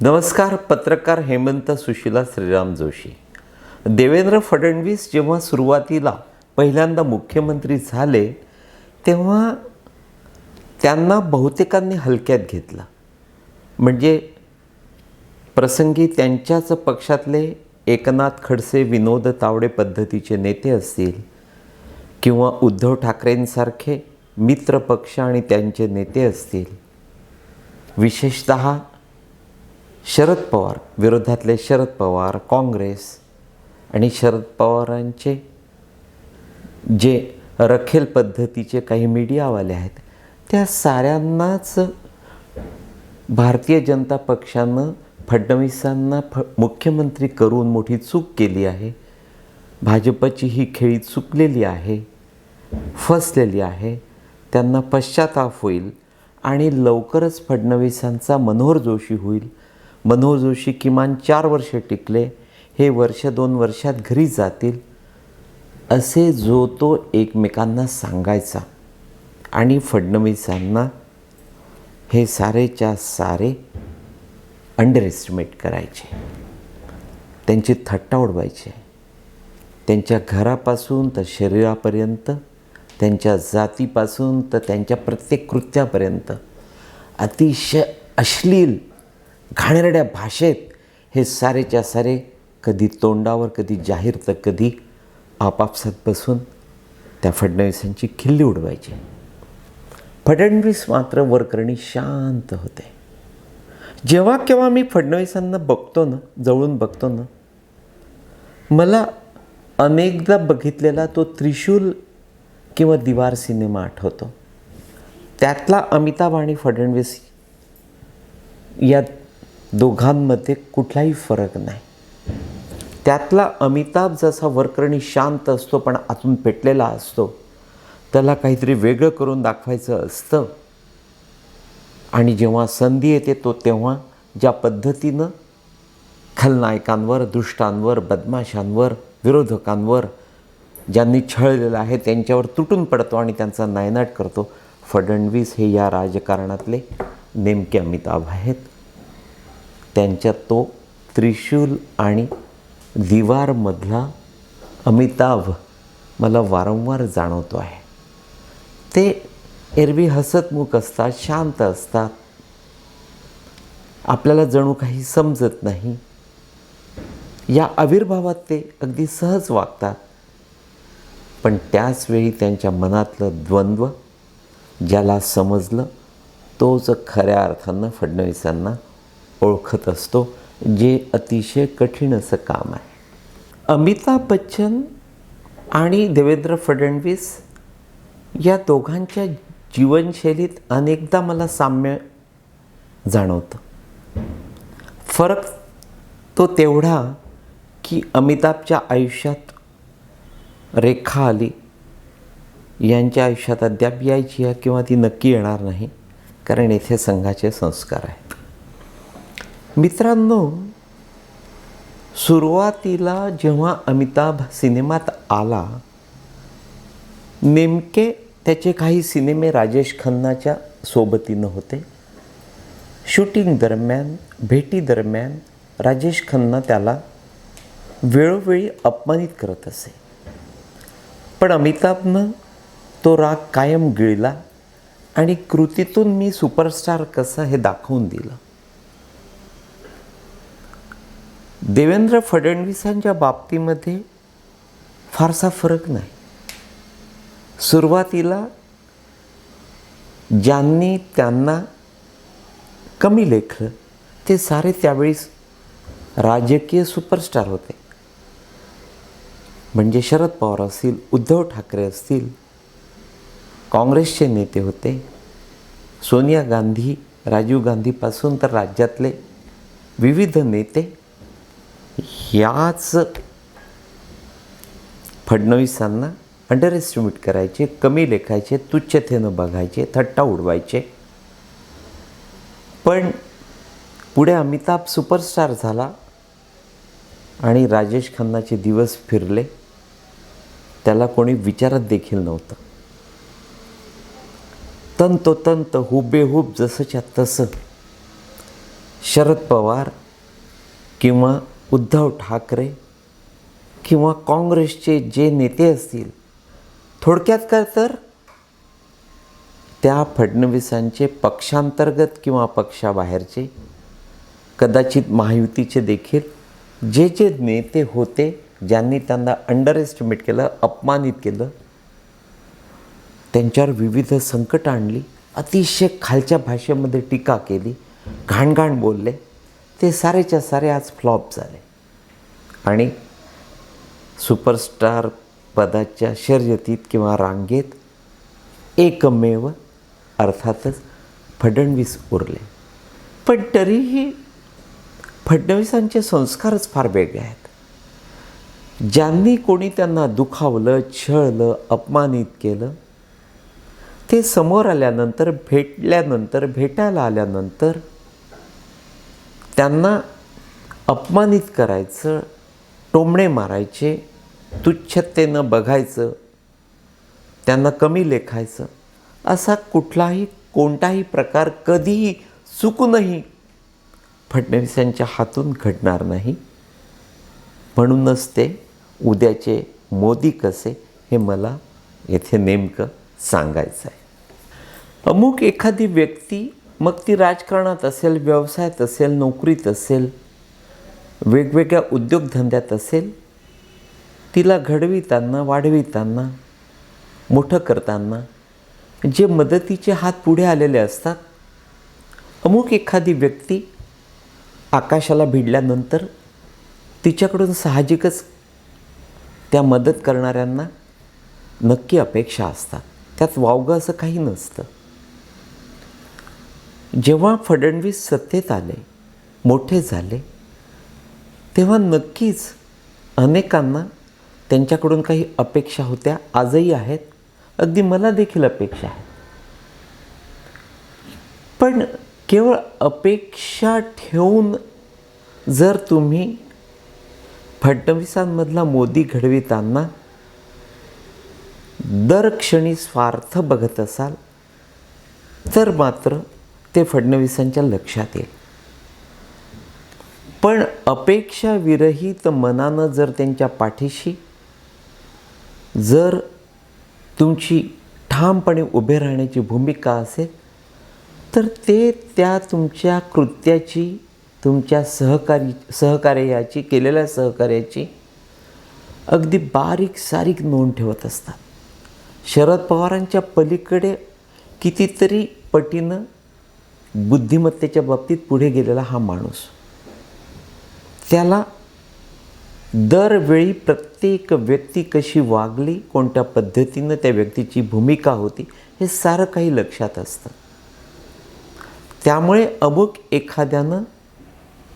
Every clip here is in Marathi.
नमस्कार पत्रकार हेमंत सुशिला श्रीराम जोशी. देवेंद्र फडणवीस जेव्हा सुरुवातीला पहिल्यांदा मुख्यमंत्री झाले तेव्हा त्यांना बहुतेकांनी हलक्यात घेतलं. म्हणजे प्रसंगी त्यांच्याच पक्षातले एकनाथ खडसे विनोद तावडे पद्धतीचे नेते असतील किंवा उद्धव ठाकरेंसारखे मित्र पक्ष आणि त्यांचे नेते असतील विशेषत शरद पवार विरोधातले शरद पवार काँग्रेस आणि शरद पवारांचे जे रखेल पद्धतीचे काही मीडियावाले आहेत त्या साऱ्यांनाच भारतीय जनता पक्षानं फडणवीसांना फ मुख्यमंत्री करून मोठी चूक केली आहे. भाजपची ही खेळी चुकलेली आहे फसलेली आहे त्यांना पश्चाताप होईल आणि लवकरच फडणवीसांचा मनोहर जोशी होईल. मनोहर जोशी किमान चार वर्ष टिकले. हे वर्ष दोन वर्षात घरी जातील. असे जो तो एकमेकांना सांगायचा आणि फडणवीसांना हे सारेच्या सारे अंडर एस्टिमेट करायचे. त्यांची थट्टा उडवायची. त्यांच्या घरापासून तर शरीरापर्यंत त्यांच्या जातीपासून तर त्यांच्या प्रत्येक कृत्यापर्यंत. अतिशय अश्लील घाणेरड्या भाषेत हे सारेच्या सारे कधी तोंडावर कधी जाहीर तर कधी आपापसात बसून त्या फडणवीसांची खिल्ली उडवायची. फडणवीस मात्र वरकरणी शांत होते. जेव्हा केव्हा मी फडणवीसांना बघतो ना जवळून बघतो ना मला अनेकदा बघितलेला तो त्रिशूल किंवा दिवार सिनेमा आठवतो. त्यातला अमिताभ आणि फडणवीस या दोघांमध्ये कुठलाही फरक नाही. त्यातला अमिताभ जसा वरकरणी शांत असतो पण आतून पेटलेला असतो त्याला काहीतरी वेगळं करून दाखवायचं असतं. आणि जेव्हा संधी येते तो तेव्हा ज्या पद्धतीनं खलनायकांवर दुष्टांवर बदमाशांवर विरोधकांवर ज्यांनी छळलेलं आहे त्यांच्यावर तुटून पडतो आणि त्यांचा नायनाट करतो. फडणवीस हे या राजकारणातले नेमके अमिताभ आहेत. त्यांच्यात तो त्रिशूल आणि दिवारमधला अमिताभ मला वारंवार जाणवतो आहे. ते एरवी हसतमुख असतात शांत असतात. आपल्याला जणू काही समजत नाही. या आविर्भावात ते अगदी सहज वागतात. पण त्याचवेळी त्यांच्या मनातलं द्वंद्व ज्याला समजलं तोच खऱ्या अर्थानं फडणवीसांना ओळखत असतो जे अतिशय कठीण असं काम आहे. अमिताभ बच्चन आणि देवेंद्र फडणवीस या दोघांच्या जीवनशैलीत अनेकदा मला साम्य जाणवतं. फरक तो तेवढा की अमिताभच्या आयुष्यात रेखा आली. यांच्या आयुष्यात अद्याप यायची आहे किंवा ती नक्की येणार नाही कारण येथे संघाचे संस्कार आहेत. मित्रांनो सुरुवातीला जेव्हा अमिताभ सिनेमात आला नेमके त्याचे काही सिनेमे राजेश खन्नाच्या सोबतीनं होते. शूटिंग दरम्यान भेटी दरम्यान राजेश खन्ना त्याला वेळोवेळी अपमानित करत असे. पण अमिताभनं तो राग कायम गिळला आणि कृतीतून मी सुपरस्टार कसा हे दाखवून दिलं. देवेंद्र फडणवीसांच्या बाबतीमध्ये फारसा फरक नाही. सुरुवातीला ज्यांनी त्यांना कमी लेखलं ते सारे त्यावेळीस राजकीय सुपरस्टार होते. म्हणजे शरद पवार असतील उद्धव ठाकरे असतील काँग्रेसचे नेते होते. सोनिया गांधी राजीव गांधीपासून तर राज्यातले विविध नेते याच फडणवीसांना अंडर एस्टिमेट करायचे कमी लेखायचे तुच्छतेनं बघायचे थट्टा उडवायचे. पण पुढे अमिताभ सुपरस्टार झाला आणि राजेश खन्नाचे दिवस फिरले त्याला कोणी विचारत देखील नव्हतं. तंतोतंत हुबेहूब जसंच्या तसं शरद पवार किंवा उद्धव ठाकरे किंवा काँग्रेसचे जे नेते असतील थोडक्यात काय तर? त्या फडणवीसांचे पक्षांतर्गत किंवा पक्षाबाहेरचे कदाचित महायुतीचे देखील जे जे नेते होते ज्यांनी त्यांना अंडर एस्टिमेट केलं अपमानित केलं त्यांच्यावर विविध संकट आणली अतिशय खालच्या भाषेमध्ये टीका केली घाणघाण बोलले ते सारेच्या सारे आज फ्लॉप झाले. आणि सुपरस्टार पदाच्या शर्यतीत किंवा रांगेत एकमेव अर्थातच फडणवीस उरले. पण तरीही फडणवीसांचे संस्कारच फार वेगळे आहेत. ज्यांनी कोणी त्यांना दुखावलं छळलं अपमानित केलं ते समोर आल्यानंतर भेटल्यानंतर भेटायला आल्यानंतर त्यांना अपमानित करायचं टोमणे मारायचे तुच्छतेनं बघायचं त्यांना कमी लेखायचं असा कुठलाही कोणताही प्रकार कधीही चुकूनही फडणवीसांच्या हातून घडणार नाही. म्हणूनच ते उद्याचे मोदी कसे हे मला येथे नेमकं सांगायचं आहे अमुक एखादी व्यक्ती मग ती राजकारणात असेल व्यवसायात असेल नोकरीत असेल वेगवेगळ्या उद्योगधंद्यात असेल तिला घडविताना वाढविताना मोठं करताना जे मदतीचे हात पुढे आलेले असतात अमुक एखादी व्यक्ती आकाशाला भिडल्यानंतर तिच्याकडून साहजिकच त्या मदत करणाऱ्यांना नक्की अपेक्षा असतात. त्यात वावगं असं काही नसतं. जेव्हा फडणवीस सत्तेत आले मोठे झाले तेव्हा नक्कीच अनेकांना त्यांच्याकडून काही अपेक्षा होत्या. आजही आहेत. अगदी मला देखील अपेक्षा आहेत. पण केवळ अपेक्षा ठेवून जर तुम्ही फडणवीसांमधला मोदी घडविताना दर क्षणी स्वार्थ बघत असाल तर मात्र ते फडणवीसांच्या लक्षात येईल. पण अपेक्षा विरहित मनानं जर त्यांच्या पाठीशी जर तुमची ठामपणे उभे राहण्याची भूमिका असेल तर ते त्या तुमच्या कृत्याची तुमच्या सहकारी सहकार्याची केलेल्या सहकार्याची अगदी बारीक सारीक नोंद ठेवत असतात. शरद पवारांच्या पलीकडे कितीतरी पटीनं बुद्धिमत्तेच्या बाबतीत पुढे गेलेला हा माणूस. त्याला दरवेळी प्रत्येक व्यक्ती कशी वागली कोणत्या पद्धतीनं त्या व्यक्तीची भूमिका होती हे सारं काही लक्षात असतं. त्यामुळे अमुक एखाद्यानं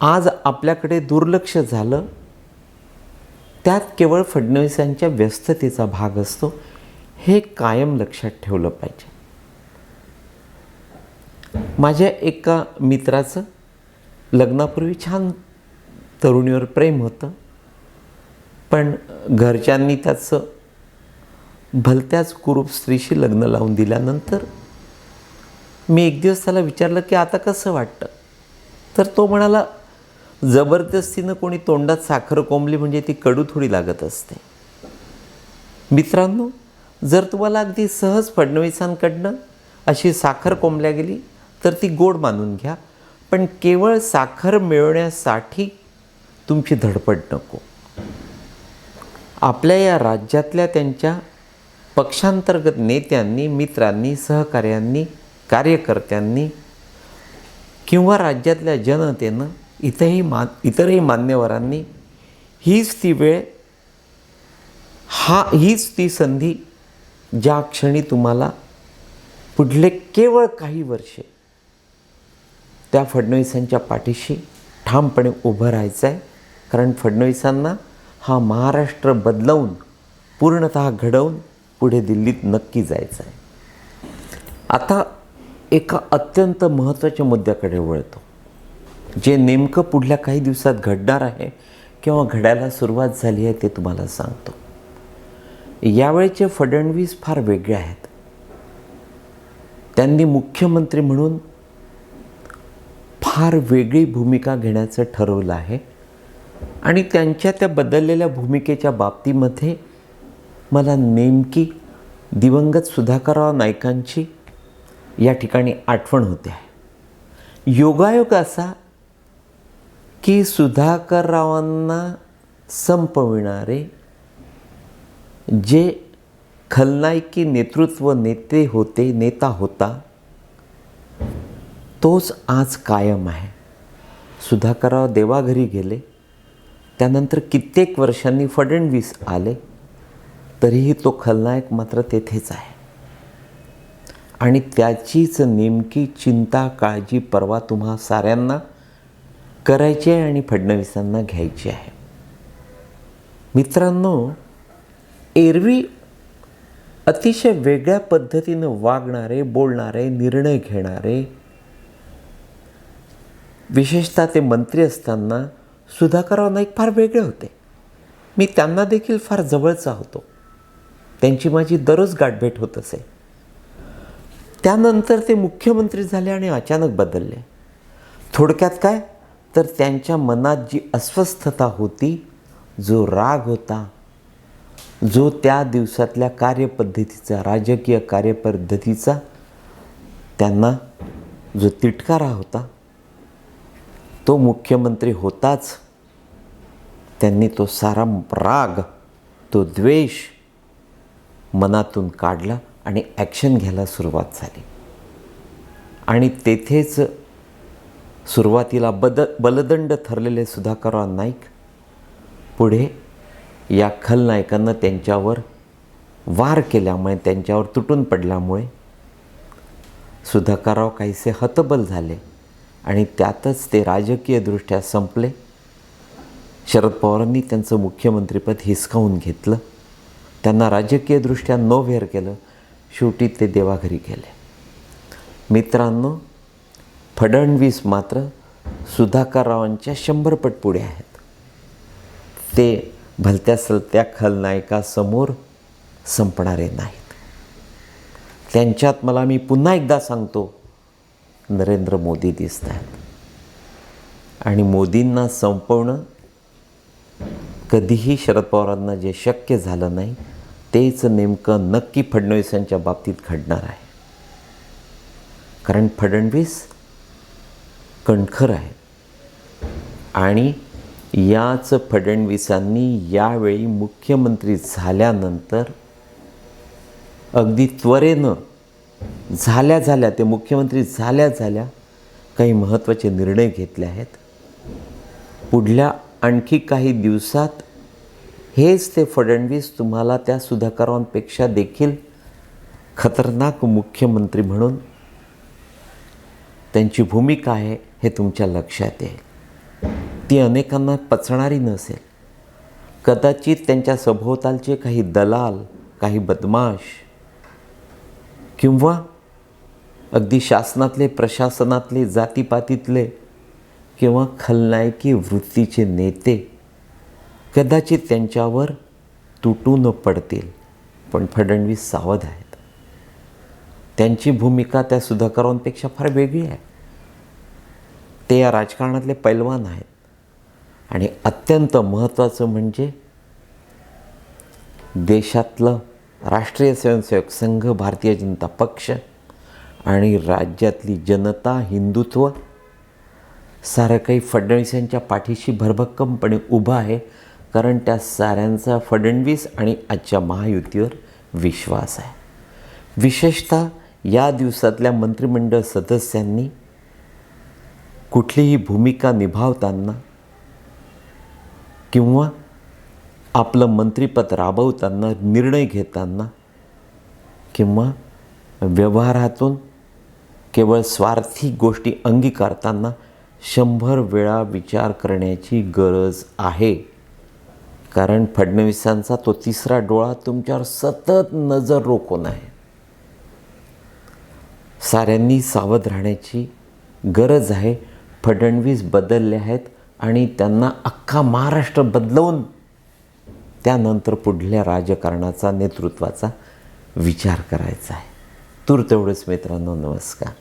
आज आपल्याकडे दुर्लक्ष झालं त्यात केवळ फडणवीसांच्या व्यस्ततेचा भाग असतो हे कायम लक्षात ठेवलं पाहिजे. माझ्या एका मित्राचं लग्नापूर्वी छान तरुणीवर प्रेम होतं. पण घरच्यांनी त्याचं भलत्याच कुरूप स्त्रीशी लग्न लावून दिल्यानंतर मी एक दिवस त्याला विचारलं की आता कसं वाटतं? तर तो म्हणाला जबरदस्तीनं कोणी तोंडात साखर कोंबली म्हणजे ती कडू थोडी लागत असते. मित्रांनो जर तुम्हाला अगदी सहज फडणवीसांकडनं अशी साखर कोंबल्या गेली तर ती गोड मानून घ्या. पण केवळ साखर मिळवण्यासाठी तुमची धडपड नको. आपल्या या राज्यातल्या त्यांच्या पक्षांतर्गत नेत्यांनी मित्रांनी सहकार्यांनी कार्यकर्त्यांनी किंवा राज्यातल्या जनतेनं इथंही मा इतरही मान्यवरांनी हीच ती वेळ हा हीच ती संधी ज्या क्षणी तुम्हाला पुढले केवळ काही वर्षे त्या फडणवीसांच्या पाठीशी ठामपणे उभं राहायचं आहे कारण फडणवीसांना हा महाराष्ट्र बदलवून पूर्णत घडवून पुढे दिल्लीत नक्की जायचं आहे आता एका अत्यंत महत्त्वाच्या मुद्द्याकडे वळतो. जे नेमकं पुढल्या काही दिवसात घडणार आहे किंवा घडायला सुरुवात झाली आहे ते तुम्हाला सांगतो. यावेळेचे फडणवीस फार वेगळे आहेत. त्यांनी मुख्यमंत्री म्हणून फार वेगळी भूमिका घेण्याचं ठरवलं आहे. आणि त्यांच्या त्या बदललेल्या भूमिकेच्या बाबतीमध्ये मला नेमकी दिवंगत सुधाकरराव नायकांची या ठिकाणी आठवण होते. आहे योगायोग असा की सुधाकररावांना संपविणारे जे खलनायकी नेतृत्व नेते होते नेता होता तोच आज कायम आहे. सुधाकरराव देवाघरी गेले. त्यानंतर कित्येक वर्षांनी फडणवीस आले. तरीही तो खलनायक मात्र तेथेच आहे. आणि त्याचीच नेमकी चिंता काळजी परवा तुम्हा साऱ्यांना करायची आहे आणि फडणवीसांना घ्यायची आहे. मित्रांनो एरवी अतिशय वेगळ्या पद्धतीनं वागणारे बोलणारे निर्णय घेणारे विशेषतः ते मंत्री असताना सुधाकरराव नाईक फार वेगळे होते. मी त्यांना देखील फार जवळचा होतो. त्यांची माझी दररोज गाठभेट होत असे. त्यानंतर ते मुख्यमंत्री झाले आणि अचानक बदलले. थोडक्यात काय? तर त्यांच्या मनात जी अस्वस्थता होती जो राग होता जो त्या दिवसातल्या कार्यपद्धतीचा राजकीय कार्यपद्धतीचा त्यांना जो तिटकारा होता तो मुख्यमंत्री होताच त्यांनी तो सारा राग तो द्वेष मनातून काढला आणि ॲक्शन घ्यायला सुरुवात झाली. आणि तेथेच सुरुवातीला बद बलदंड ठरलेले सुधाकरराव नाईक पुढे या खलनायकांना त्यांच्यावर वार केल्यामुळे त्यांच्यावर तुटून पडल्यामुळे सुधाकरराव काहीसे हतबल झाले. आणि त्यातच ते राजकीयदृष्ट्या संपले. शरद पवारांनी त्यांचं मुख्यमंत्रीपद हिसकावून घेतलं. त्यांना राजकीयदृष्ट्या नोव्हेर केलं शेवटी ते देवाघरी गेले. मित्रांनो फडणवीस मात्र सुधाकररावांच्या शंभरपट पुढे आहेत. ते भलत्या सलत्या खलनायकासमोर संपणारे नाहीत. त्यांच्यात मला मी पुन्हा एकदा सांगतो नरेंद्र मोदी दिसत आहेत. आणि मोदींना संपवणं कधीही शरद पवारांना जे शक्य झालं नाही तेच नेमकं नक्की फडणवीसांच्या बाबतीत घडणार आहे. कारण फडणवीस कणखर आहे आणि याच फडणवीसांनी यावेळी मुख्यमंत्री झाल्यानंतर अगदी त्वरेनं झाल्या झाल्या ते मुख्यमंत्री झाल्या झाल्या काही महत्त्वाचे निर्णय घेतले आहेत. पुढल्या आणखी काही दिवसात हेच ते फडणवीस तुम्हाला त्या सुधाकरांपेक्षा देखील खतरनाक मुख्यमंत्री म्हणून त्यांची भूमिका आहे हे तुमच्या लक्षात येईल. ती अनेकांना पचणारी नसेल. कदाचित त्यांच्या सभोवतालचे काही दलाल काही बदमाश किंवा अगदी शासनातले प्रशासनातले जातीपातीतले किंवा खलनायकी वृत्तीचे नेते कदाचित त्यांच्यावर तुटून पडतील पण फडणवीस सावध आहेत. त्यांची भूमिका त्या सुधाकरांपेक्षा फार वेगळी आहे. ते या राजकारणातले पैलवान आहेत. आणि अत्यंत महत्त्वाचं म्हणजे देशातलं राष्ट्रीय स्वयंसेवक संघ भारतीय जनता पक्ष आणि राज्यातली जनता हिंदुत्व सारं काही फडणवीसांच्या पाठीशी भरभक्कमपणे उभं आहे कारण त्या साऱ्यांचा फडणवीस आणि आजच्या महायुतीवर विश्वास आहे. विशेषतः या दिवसातल्या मंत्रिमंडळ सदस्यांनी कुठलीही भूमिका निभावताना किंवा आपलं मंत्रिपद राबवताना निर्णय घेताना किंवा व्यवहारातून केवळ स्वार्थी गोष्टी अंगीकारताना शंभर वेळा विचार करण्याची गरज आहे. कारण फडणवीसांचा तो तिसरा डोळा तुमच्यावर सतत नजर रोखून आहे. साऱ्यांनी सावध राहण्याची गरज आहे. फडणवीस बदलले आहेत आणि त्यांना अख्खा महाराष्ट्र बदलवून त्यानंतर पुढल्या राजकारणाचा नेतृत्वाचा विचार करायचा आहे. तूर तेवढंच मित्रांनो नमस्कार.